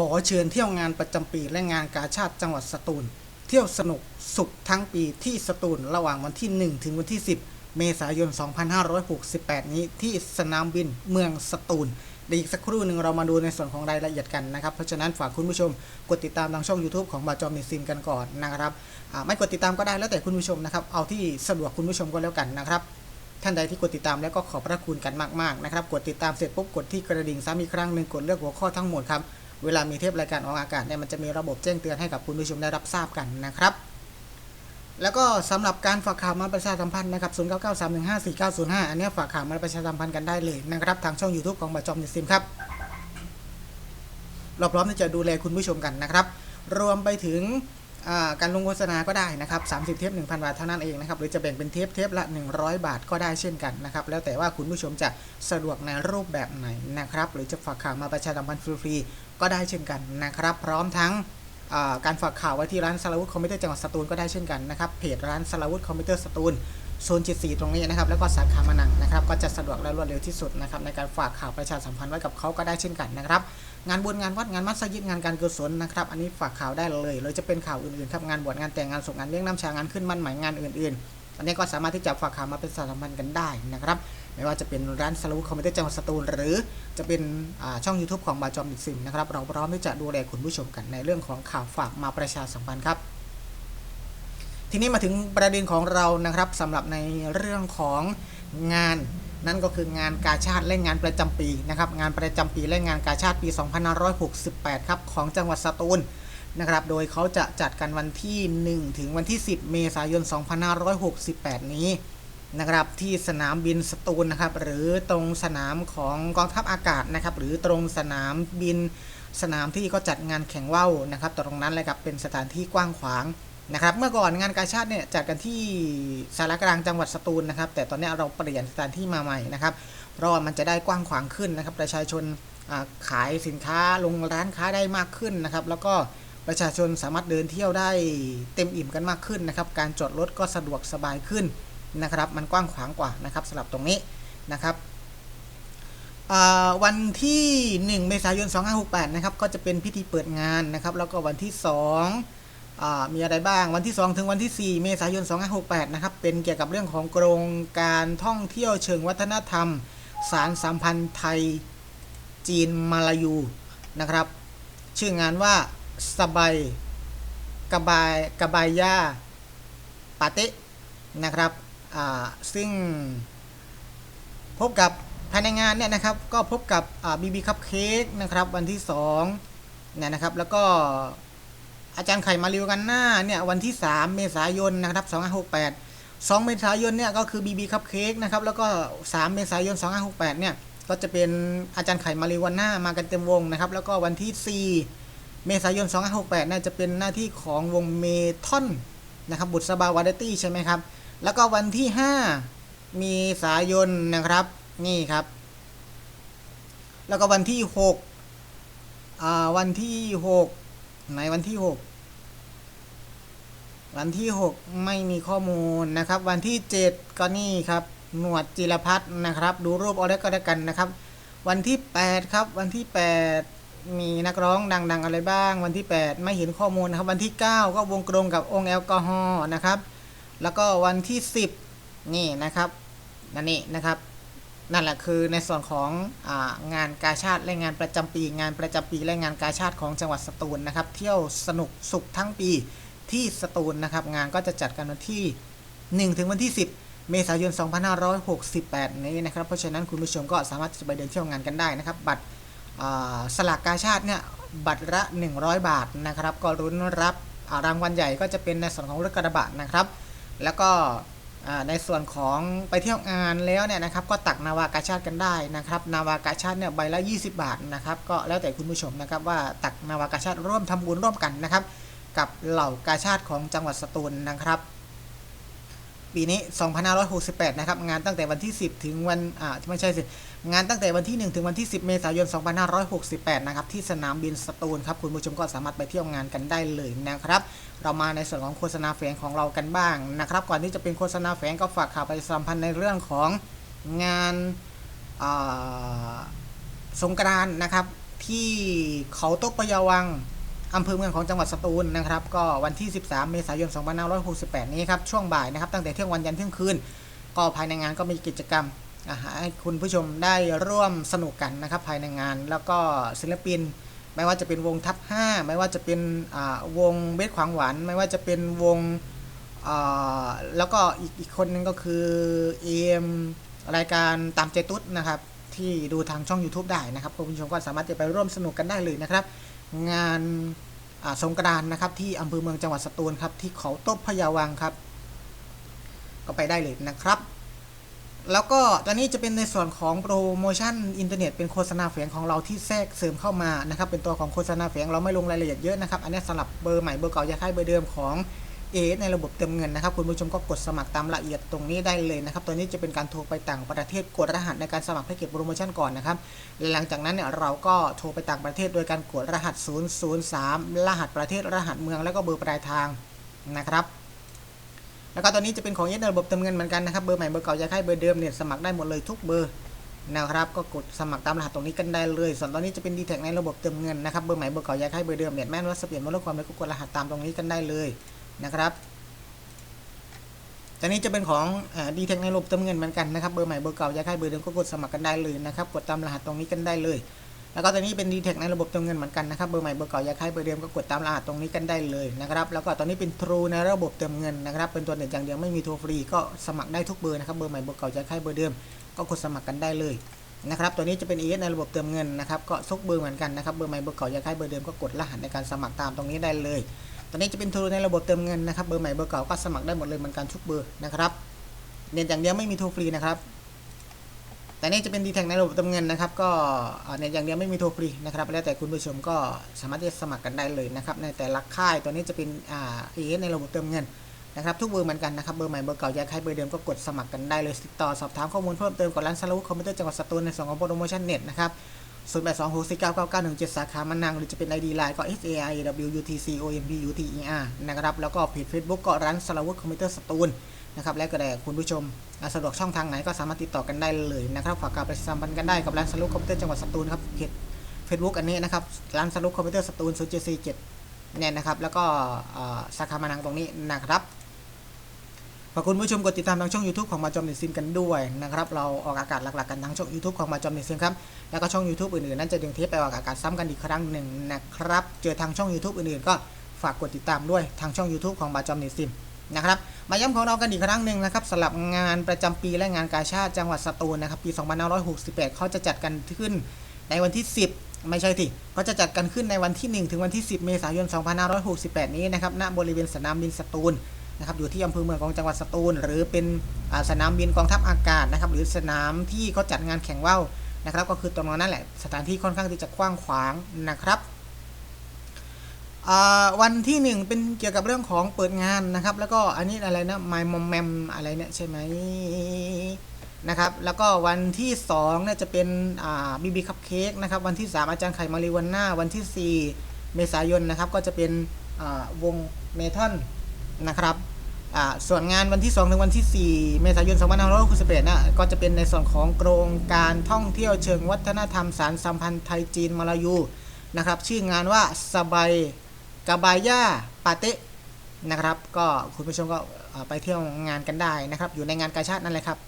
ขอเชิญเที่ยวงานประจำปีและงานกาชาติจังหวัดสตูล เที่ยวสนุกสุขทั้งปีที่สตูลระหว่างวันที่ 1 ถึงวันที่ 10 เมษายน 2568 นี้ที่สนามบินเมืองสตูลเดี๋ยวอีกสักครู่หนึ่งเรามาดูในส่วนของรายละเอียดกันนะครับ เพราะฉะนั้นฝากคุณผู้ชมกดติดตามทางช่อง YouTube ของบาจอมิซิมกันก่อนนะครับอ่าไม่กดติดตามก็ได้แล้วแต่คุณผู้ชมนะครับ เอาที่สะดวกคุณผู้ชมก็แล้วกันนะครับ ท่านใดที่กดติดตามแล้วก็ขอบพระคุณกันมากๆนะครับ กดติดตามเสร็จปุ๊บกดที่กระดิ่งซ้ำอีกครั้งหนึ่งกดเลือกหัวข้อทั้งหมดครับ เวลามีเทปรายการออกอากาศเนี่ยมันจะมีระบบแจ้งเตือนให้กับคุณผู้ชมได้รับทราบกันนะครับ แล้วก็สำหรับการฝากข่าวมาประชาสัมพันธ์นะครับ 0 9 9 3 1 5 4 9 0 5 อันเนี้ฝากข่าวมาประชาสัมพันธ์กันได้เลยนะครับทางช่อง YouTube ของบาจอมนิซิมครับ เราพร้อมที่จะดูแลคุณผู้ชมกันนะครับ รวมไปถึงการลงโฆษณาก็ได้นะครับ 30 เทป 1,000 บาทเท่านั้นเองนะครับ หรือจะแบ่งเป็นเทปเทปละ 100 บาทก็ได้เช่นกันนะครับ แล้วแต่ว่าคุณผู้ชมจะสะดวกในรูปแบบไหนนะครับ หรือจะฝากข่าวมาประชาสัมพันธ์ฟรี ก็ได้เช่นกันนะครับ พร้อมทั้งการฝากข่าวไว้ที่ร้านสลาวุธคอมพิวเตอร์จังหวัดสตูลก็ได้เช่นกันนะครับเพจร้านสลาวุธคอมพิวเตอร์สตูลโซน74 ตรงนี้นะครับแล้วก็สาขามานังนะครับก็จะสะดวกและรวดเร็วที่สุดนะครับในการฝากข่าวประชาสัมพันธ์ไว้กับเขาก็ได้เช่นกันนะครับงานบุญงานวัดงานมัสยิดงานการกุศลนะครับอันนี้ฝากข่าวได้เลยเลยจะเป็นข่าวอื่นๆครับงานบวชงานแต่งงานส่งงานเลี้ยงน้ำชางานขึ้นมั่นหมายงานอื่นๆ อันนี้ก็สามารถที่จะฝากข่าวมาเป็นสารมพันธ์กันได้นะครับ ไม่ว่าจะเป็นร้านสลูคอมพิวเตอร์จังหวัดสตูลหรือจะเป็นช่อง YouTube ของบาจอมดิซิมนะครับเราพร้อมที่จะดูแลคุณผู้ชมกันในเรื่องของข่าวฝากมาประชาสัมพันธ์ครับทีนี้มาถึงประเด็นของเรานะครับสำหรับในเรื่องของงานนั่นก็คืองานกาชาติและงานประจำปีนะครับงานประจำปีและงานกาชาติปี 2568 ครับของจังหวัดสตูล นะครับ โดยเขาจะจัดกันวันที่ 1 ถึงวันที่ 10 เมษายน 2568 นี้นะครับที่สนามบินสตูลนะครับ หรือตรงสนามของกองทัพอากาศนะครับ หรือตรงสนามบินสนามที่เขาจัดงานแข่งว่าวนะครับ ตรงนั้นเลยครับเป็นสถานที่กว้างขวางนะครับ เมื่อก่อนงานกาชาติเนี่ยจัดกันที่สารกลางจังหวัดสตูลนะครับ แต่ตอนนี้เราเปลี่ยนสถานที่มาใหม่นะครับ เพราะว่ามันจะได้กว้างขวางขึ้นนะครับ ประชาชนขายสินค้าลงร้านค้าได้มากขึ้นนะครับ แล้วก็ ประชาชนสามารถเดินเที่ยวได้เต็มอิ่มกันมากขึ้นนะครับ การจอดรถก็สะดวกสบายขึ้นนะครับ มันกว้างขวางกว่านะครับสำหรับตรงนี้นะครับวันที่ 1 เมษายน 2568 นะครับ ก็จะเป็นพิธีเปิดงานนะครับ แล้วก็วันที่2อ่ามีอะไรบ้าง วันที่ 2 ถึงวันที่ 4 เมษายน 2568 นะครับ เป็นเกี่ยวกับเรื่องของโครงการท่องเที่ยวเชิงวัฒนธรรม สารสัมพันธ์ไทยจีนมาลายูนะครับ ชื่องานว่า สบายกบายกบายยาปาเตะนะครับซึ่งพบกับภายในงานเนี่ยนะครับก็พบกับบีบีคัพเค้กนะครับวันที่2เนี่ยนะครับแล้วก็อาจารย์ไข่มาริวกันหน้าเนี่ยวันที่ 3 เมษายนนะครับ2568 2 เมษายนเนี่ยก็คือ BB คัพเค้กนะครับแล้วก็ 3 เมษายน 2568 เนี่ยก็จะเป็นอาจารย์ไข่มาริวกันหน้ามากันเต็มวงนะครับแล้วก็วันที่ 4 เมษายน 2568น่าจะเป็นหน้าที่ของวงเมทอนนะครับบุตรสบาวาเดตี้ใช่ไหมครับ แล้วก็วันที่ 5 มีสายนนะครับนี่ครับ แล้วก็วันที่6อ่าวันที่6ในวันที่ 6 วันที่ 6 ไม่มีข้อมูลนะครับ วันที่ 7 ก็นี่ครับ หนวดจิรพัฒน์นะครับ ดูรูปเอาได้ก็ได้กันนะครับ วันที่ 8 ครับ วันที่ 8 มีนักร้องดัง ๆ อะไรบ้าง วันที่ 8 ไม่เห็นข้อมูลนะครับวันที่ 9 ก็วงกลมกับองค์แอลกอฮอล์นะครับ แล้วก็วันที่ 10 นี่นะครับนั่นนี่นะครับนั่นแหละคือในส่วนขององานกาชาติและงานประจำปี งานประจำปีและงานกาชาติของจังหวัดสตูลนะครับ เที่ยวสนุกสุขทั้งปีที่สตูลนะครับ งานก็จะจัดกันวันที่ 1 ถึงวันที่ 10 เมษายน 2568 นี้นะครับ เพราะฉะนั้นคุณผู้ชมก็สามารถจะไปเดินเที่ยวงานกันได้นะครับ บัตร สลากกาชาติเนี่ยบัตรละ 100 บาทนะครับ ก็รุ้นรับรางวัลใหญ่ก็จะเป็นในส่วนของรถกระบะนะครับ แล้วก็ในส่วนของไปเที่ยวงานแล้วเนี่ยนะครับ ก็ตักนาวากาชาติกันได้นะครับ นาวากาชาติเนี่ยใบละ 20 บาทนะครับ ก็แล้วแต่คุณผู้ชมนะครับว่าตักนาวากาชาติร่วมทำบุญร่วมกันนะครับ กับเหล่ากาชาติของจังหวัดสตูลนะครับ ปีนี้ 2568 นะครับ งานตั้งแต่วันที่ 10 ถึงวันอ่าไม่ใช่สิ งานตั้งแต่วันที่ 1 ถึงวันที่ 10 เมษายน 2568 นะครับ ที่สนามบินสตูลครับ คุณผู้ชมก็สามารถไปเที่ยวงานกันได้เลยนะครับ เรามาในส่วนของโฆษณาแฝงของเรากันบ้างนะครับ ก่อนที่จะเป็นโฆษณาแฝงก็ฝากข่าวไปสัมพันธ์ในเรื่องของงานสงกรานนะครับ ที่เขาตกปะยาวังอำเภอเมืองของจังหวัดสตูลนะครับ ก็วันที่ 13 เมษายน 2568 นี้ครับ ช่วงบ่ายนะครับ ตั้งแต่เที่ยงวันยันเที่ยงคืน ก็ภายในงานก็มีกิจกรรม ให้คุณผู้ชมได้ร่วมสนุกกันนะครับภายในงาน แล้วก็ศิลปิน ไม่ว่าจะเป็นวงทับ5ไม่ว่าจะเป็นวงเบสขวางหวานไม่ว่าจะเป็นวงแล้วก็อีกอีกคนนึงก็คือเอมรายการตามใจตุ๊ดนะครับที่ดูทางช่อง YouTube ได้นะครับคุณผู้ชมก็สามารถจะไปร่วมสนุกกันได้เลยนะครับ งานสงกรานนะครับที่อำเภอเมืองจังหวัดสตูลครับที่เขาต้บพะยาวังครับ ก็ไปได้เลยนะครับ แล้วก็ตอนนี้จะเป็นในส่วนของโปรโมชั่นอินเทอร์เน็ตเป็นโฆษณาแฝงของเราที่แทรกเสริมเข้ามานะครับเป็นตัวของโฆษณาแฝงเราไม่ลงรายละเอียดเยอะนะครับอันนี้สลับเบอร์ใหม่เบอร์เก่าอย่าค่ายเบอร์เดิมของเอในระบบเติมเงินนะครับคุณผู้ชมก็กดสมัครตามละเอียดตรงนี้ได้เลยนะครับตัวนี้จะเป็นการโทรไปต่างประเทศกดรหัสในการสมัครแพ็กเกจโปรโมชั่นก่อนนะครับหลังจากนั้นเนี่ยเราก็โทรไปต่างประเทศโดยการกดรหัส 003 รหัสประเทศรหัสเมือง แล้วก็เบอร์ปลายทางนะครับ แล้วก็ตอนนี้จะเป็นของเอในระบบเติมเงินเหมือนกันนะครับ เบอร์ใหม่เบอร์เก่าย่าค่ายเบอร์เดิมเนี่ยสมัครได้หมดเลยทุกเบอร์นะครับก็กดสมัครตามรหัสตรงนี้กันได้เลย ส่วนตอนนี้จะเป็นดีแท็ในระบบเติมเงินนะครับเบอร์ใหม่เบอร์เก่าย้ายค่ายเบอร์เดิมเน็ตแม่นว่าสเปลี่ยนมาลดความเร็วก็กดรหัสตามตรงนี้กันได้เลยนะครับตอนนี้จะเป็นของดีแท็ในระบบเติมเงินเหมือนกันนะครับเบอร์ใหม่เบอร์เก่าย้ายค่ายเบอร์เดิมก็กดสมัครกันได้เลยนะครับกดตามรหัสตรงนี้กันได้เลย แล้วก็ตอนนี้เป็นดีแท็ในระบบเติมเงินเหมือนกันนะครับ เบอร์ใหม่เบอร์เก่ายายค่ายเบอร์เดิมก็กดตามรหัสตรงนี้กันได้เลยนะครับ แล้วก็ตอนนี้เป็น True ในระบบเติมเงินนะครับ เป็นตัวเน็ตอย่างเดียวไม่มีโทรฟรีก็สมัครได้ทุกเบอร์นะครับเบอร์ใหม่เบอร์เก่ายายค่ายเบอร์เดิมก็กดสมัครกันได้เลยนะครับ ตัวนี้จะเป็น ES ในระบบเติมเงินนะครับ ก็ซุกเบอร์เหมือนกันนะครับ เบอร์ใหม่เบอร์เก่าอยากให้เบอร์เดิมก็กดรหัสในการสมัครตามตรงนี้ได้เลย ตอนนี้จะเป็นทูในระบบเติมเงินนะครับ เบอร์ใหม่เบอร์เก่าก็สมัครได้หมดเลยเหมือนกันทุกเบอร์นะครับ เน็ตอย่างเดียวไม่มีโทรฟรีนะครับ แต่นี่จะเป็นดีแทในระบบเติมเงินนะครับ ก็เน็ตอย่างเดียวไม่มีโทรฟรีนะครับ แล้วแต่คุณผู้ชมก็สามารถที่จะสมัครกันได้เลยนะครับในแต่ละค่ายตัวนี้จะเป็นอ่า ES ในระบบเติมเงินนะครับทุกเบอร์เหมือนกันนะครับเบอร์ใหม่เบอร์เก่าอยากให้เบอร์เดิมก็กดสมัครกันได้เลยติดต่อสอบถามข้อมูลเพิ่มเติมกับร้านซาลูคอมพิวเตอร์จังหวัดสตูลในส่วนของโปรโมชั่นเน็ตนะครับ0 8 2 6 4 9 9 9 1 7 สาขามันนังหรือจะเป็น ID ไลน์ก็ S A I W U T C O M P U T E R นะครับแล้วก็เพจ Facebook ก็ร้านสลาวุธคอมพิวเตอร์สตูล นะครับแล้วก็แต่คุณผู้ชมสะดวกช่องทางไหนก็สามารถติดต่อกันได้เลยนะครับฝากการประชาสัมพันธ์กันได้กับร้านสลาวุธคอมพิวเตอร์จังหวัดสตูลครับเพจ Facebook อันนี้นะครับร้านสลาวุธคอมพิวเตอร์สตูล0 7 4 7เนี่ยนะครับแล้วก็สาขามานังตรงนี้นะครับฝากคุณผู้ชมกดติดตามทางช่อง YouTube ของมาจอมเน็ตซิมกันด้วยนะครับเราออกอากาศหลักๆกันทางช่อง YouTube ของมาจอมเน็ตซิมครับแล้วก็ช่อง YouTube อื่นๆนั้นจะดึงเทปไปออกอากาศซ้ำกันอีกครั้งหนึ่งนะครับเจอทางช่อง YouTube อื่นๆ ก็ฝากกดติดตามด้วยทางช่อง YouTube ของมาจอมเน็ตซิม นะครับมาย้ำของเรากันอีกครั้งหนึ่งนะครับสำหรับงานประจำปีและงานกาชาติจังหวัดสตูลนะครับปี 2568 เขาจะจัดกันขึ้นในวันที่ 10 ไม่ใช่สิเขาจะจัดกันขึ้นในวันที่ 1 ถึงวันที่ 10 เมษายน 2568 นี้นะครับณบริเวณสนามบินสตูลนะครับอยู่ที่อำเภอเมืองของจังหวัดสตูล หรือเป็นสนามบินกองทัพอากาศนะครับหรือสนามที่เขาจัดงานแข่งว่าวนะครับก็คือตรงนั้นแหละสถานที่ค่อนข้างที่จะกว้างขวางนะครับ วันที่ 1 เป็นเกี่ยวกับเรื่องของเปิดงานนะครับ แล้วก็อันนี้อะไรนะ My Mom Mem อะไรเนี่ยใช่ไหมนะครับ แล้วก็วันที่2เนี่ยจะเป็นบีบีคัพเค้กนะครับ วันที่ 3 อาจารย์ไข่มารีวันหน้า วันที่ 4 เมษายนนะครับ ก็จะเป็นวงเมทัลนะครับส่วนงานวันที่ 2 ถึงวันที่ 4 เมษายน2561นะก็จะเป็นในส่วนของโครงการท่องเที่ยวเชิงวัฒนธรรมสารสัมพันธ์ไทยจีนมาลายูนะครับ ชื่องานว่าสบาย กาบายาปาเตะนะครับ ก็คุณผู้ชมก็ไปเที่ยวงานกันได้นะครับ อยู่ในงานกาชาตินั่นแหละครับ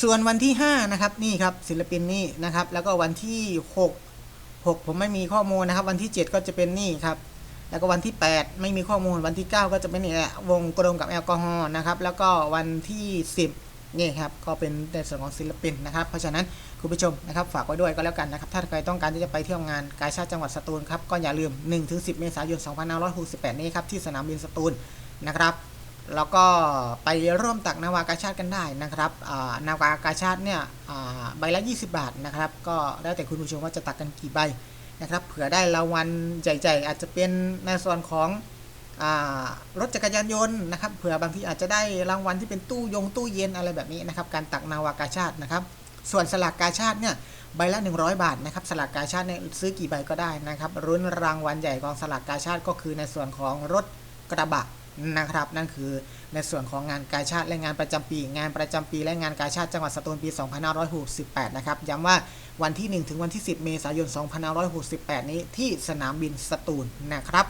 ส่วนวันที่ 5 นะครับนี่ครับศิลปินนี่นะครับ แล้วก็วันที่ 6 6 ผมไม่มีข้อมูลนะครับ วันที่ 7 ก็จะเป็นนี่ครับแล้วก็วันที่ 8 ไม่มีข้อมูลวันที่ 9 ก็จะเป็นนี่แหละวงกลมกับแอลกอฮอล์นะครับ แล้วก็วันที่ 10 นี่ครับก็เป็นในส่วนของศิลปินนะครับเพราะฉะนั้นคุณผู้ชมนะครับฝากไว้ด้วยก็แล้วกันนะครับถ้าใครต้องการที่จะไปเที่ยวงานกาชาติจังหวัดสตูลครับก็อย่าลืม 1-10 เมษายน 2568 นี้ครับที่สนามบินสตูลนะครับแล้วก็ไปร่วมตักนาวากาชาติกันได้นะครับนาวากาชาติเนี่ยใบละ 20 บาทนะครับก็แล้วแต่คุณผู้ชมว่าจะตักกันกี่ใบนะครับเผื่อได้รางวัลใหญ่ๆอาจจะเป็นในส่วนของ รถจักรยานยนต์นะครับเผื่อบางทีอาจจะได้รางวัลที่เป็นตู้ยงตู้เย็นอะไรแบบนี้นะครับการตักนาวากาชาตินะครับ ส่วนสลากกาชาติเนี่ยใบละ 100 บาทนะครับสลากกาชาติเนี่ยซื้อกี่ใบก็ได้นะครับรุ่นรางวัลใหญ่ของสลากกาชาติก็คือในส่วนของรถกระบะนะครับ นั่นคือในส่วนของงานกาชาติและงานประจำปี งานประจำปีและงานกาชาติจังหวัดสตูลปี 2568 นะครับย้ำว่าวันที่ 1 ถึงวันที่ 10 เมษายน 2568 นี้ที่สนามบินสตูลนะครับ